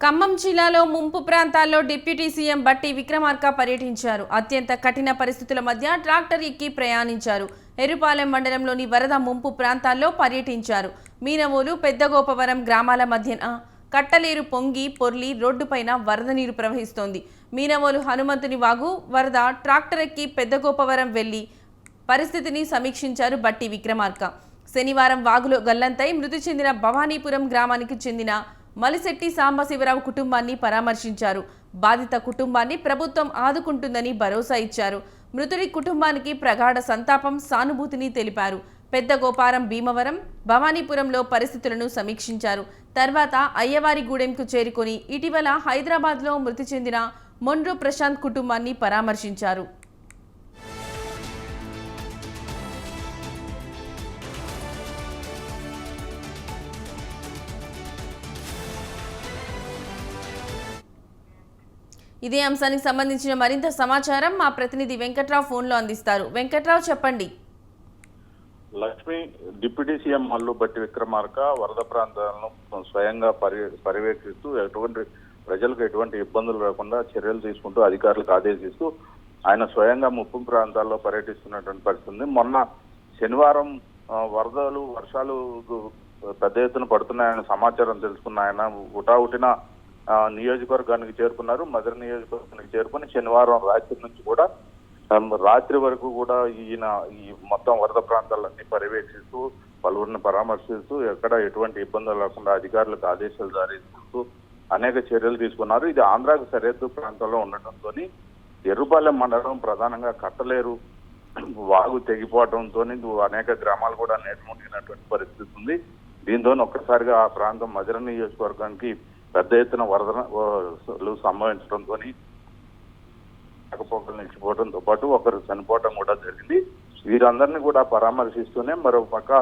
ఖమ్మం జిల్లాలో ముంపు ప్రాంతాల్లో డిప్యూటీ సీఎం బట్టి విక్రమార్క పర్యటించారు. అత్యంత కఠిన పరిస్థితుల మధ్య ట్రాక్టర్ ఎక్కి ప్రయాణించారు. ఎరుపాలెం మండలంలోని వరద ముంపు ప్రాంతాల్లో పర్యటించారు. మీనవోలు పెద్దగోపవరం గ్రామాల మధ్యన కట్టలేరు పొంగి పొర్లి రోడ్డుపైన వరద నీరు ప్రవహిస్తోంది. మీనవోలు హనుమంతుని వాగు వరద ట్రాక్టర్ ఎక్కి పెద్దగోపవరం వెళ్ళి పరిస్థితిని సమీక్షించారు బట్టి విక్రమార్క. శనివారం వాగులో గల్లంతై మృతి చెందిన భవానీపురం గ్రామానికి చెందిన మలిశెట్టి సాంబశివరావు కుటుంబాన్ని పరామర్శించారు. బాధిత కుటుంబాన్ని ప్రభుత్వం ఆదుకుంటుందని భరోసా ఇచ్చారు. మృతుడి కుటుంబానికి ప్రగాఢ సంతాపం సానుభూతిని తెలిపారు. పెద్ద గోపారం భీమవరం భవానీపురంలో పరిస్థితులను సమీక్షించారు. తర్వాత అయ్యవారిగూడెంకు చేరుకొని ఇటీవల హైదరాబాద్లో మృతి చెందిన మొండ్రు ప్రశాంత్ కుటుంబాన్ని పరామర్శించారు. ఇదే అంశానికి సంబంధించిన మరింత సమాచారం మా ప్రతినిధి వెంకట్రావు ఫోన్లో అందిస్తారు. వెంకట్రావు చెప్పండి. లక్ష్మి డిప్యూటీ సీఎం మల్లు బట్టి విక్రమార్క వరద ప్రాంతాలను స్వయంగా పర్యవేక్షిస్తూ ఎటువంటి ప్రజలకు ఎటువంటి ఇబ్బందులు రాకుండా చర్యలు తీసుకుంటూ అధికారులకు ఆదేశిస్తూ ఆయన స్వయంగా ముప్పు ప్రాంతాల్లో పర్యటిస్తున్నటువంటి పరిస్థితి మొన్న శనివారం వరదలు వర్షాలు పెద్ద ఎత్తున పడుతున్నాయని సమాచారం తెలుసుకున్న ఆయన ఉటావుటిన ఆ, నియోజకవర్గానికి చేరుకున్నారు మధుర నియోజకవర్గానికి చేరుకుని శనివారం రాత్రి నుంచి కూడా రాత్రి వరకు కూడా ఈయన ఈ మొత్తం వరద ప్రాంతాలన్నీ పర్యవేక్షిస్తూ పలువురిని పరామర్శిస్తూ ఎక్కడ ఎటువంటి ఇబ్బందులు లేకుండా అధికారులకు ఆదేశాలు జారీ చేస్తూ అనేక చర్యలు తీసుకున్నారు. ఇది ఆంధ్రాకు సరిహద్దు ప్రాంతంలో ఉండటంతో ఎర్రుపాలెం మండలం ప్రధానంగా కట్టలేరు. వాగు తెగిపోవడంతో అనేక గ్రామాలు కూడా నేటిముట్టినటువంటి పరిస్థితి ఉంది. దీంతో ఒక్కసారిగా ఆ ప్రాంతం మధుర నియోజకవర్గానికి పెద్ద ఎత్తున వరదలు సంభవించడంతో రాకపోకలు నిలిచిపోవడంతో పాటు ఒకరు చనిపోవడం కూడా జరిగింది. వీరందరినీ కూడా పరామర్శిస్తూనే మరో పక్క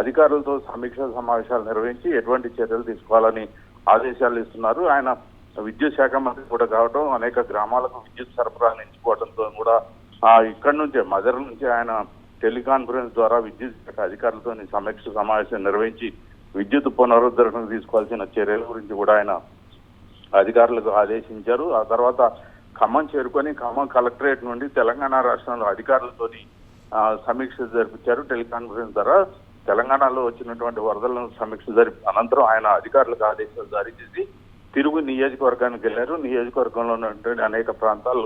అధికారులతో సమీక్ష సమావేశాలు నిర్వహించి ఎటువంటి చర్యలు తీసుకోవాలని ఆదేశాలు ఇస్తున్నారు. ఆయన విద్యుత్ శాఖ మంత్రి కూడా కావడం అనేక గ్రామాలకు విద్యుత్ సరఫరా నిలిచిపోవడంతో కూడా ఆ ఇక్కడి నుంచే మదర్ నుంచి ఆయన టెలికాన్ఫరెన్స్ ద్వారా విద్యుత్ శాఖ అధికారులతో సమీక్ష సమావేశం నిర్వహించి విద్యుత్ పునరుద్ధరణకు తీసుకోవాల్సిన చర్యల గురించి కూడా ఆయన అధికారులకు ఆదేశించారు. ఆ తర్వాత ఖమ్మం చేరుకొని ఖమ్మం కలెక్టరేట్ నుండి తెలంగాణ రాష్ట్రంలో అధికారులతోని ఆ, సమీక్ష జరిపించారు. టెలికాన్ఫరెన్స్ ద్వారా తెలంగాణలో వచ్చినటువంటి వరదలను సమీక్ష జరిపి అనంతరం ఆయన అధికారులకు ఆదేశాలు జారీ చేసి తిరుగు నియోజకవర్గానికి వెళ్ళారు. నియోజకవర్గంలో ఉన్నటువంటి అనేక ప్రాంతాలు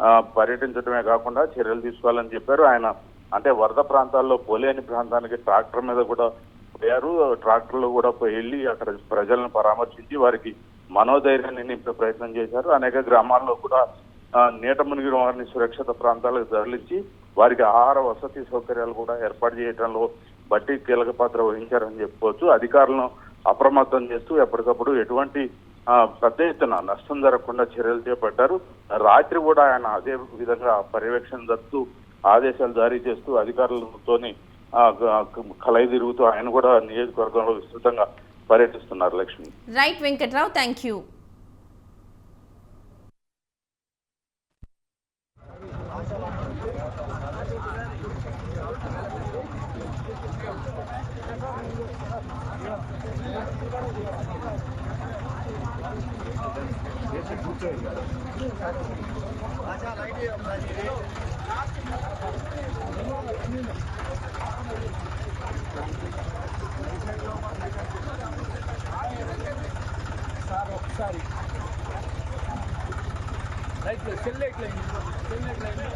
ఆ, పర్యటించడమే కాకుండా చర్యలు తీసుకోవాలని చెప్పారు. ఆయన అంటే వరద ప్రాంతాల్లో పోలేని ప్రాంతానికి ట్రాక్టర్ మీద కూడా పోయారు ట్రాక్టర్లు కూడా పోయి వెళ్ళి అక్కడ ప్రజలను పరామర్శించి వారికి మనోధైర్యాన్ని నింపే ప్రయత్నం చేశారు. అనేక గ్రామాల్లో కూడా నీట మునిగిన వారిని సురక్షిత ప్రాంతాలకు తరలించి వారికి ఆహార వసతి సౌకర్యాలు కూడా ఏర్పాటు చేయడంలో బట్టి కీలక పాత్ర వహించారని చెప్పుకోవచ్చు. అధికారులను అప్రమత్తం చేస్తూ ఎప్పటికప్పుడు ఎటువంటి పెద్ద ఎత్తున నష్టం జరగకుండా చర్యలు చేపట్టారు. రాత్రి కూడా ఆయన అదే విధంగా పర్యవేక్షణ జరుపుతూ ఆదేశాలు జారీ చేస్తూ అధికారులతోని కలయి తిరుగుతూ ఆయన కూడా నియోజకవర్గంలో విస్తృతంగా పర్యటిస్తున్నారు Lakshmi. Right Venkatrao thank you light sir ఒకసారి లైట్లు సెల్ లైట్లు సెల్ లైట్లు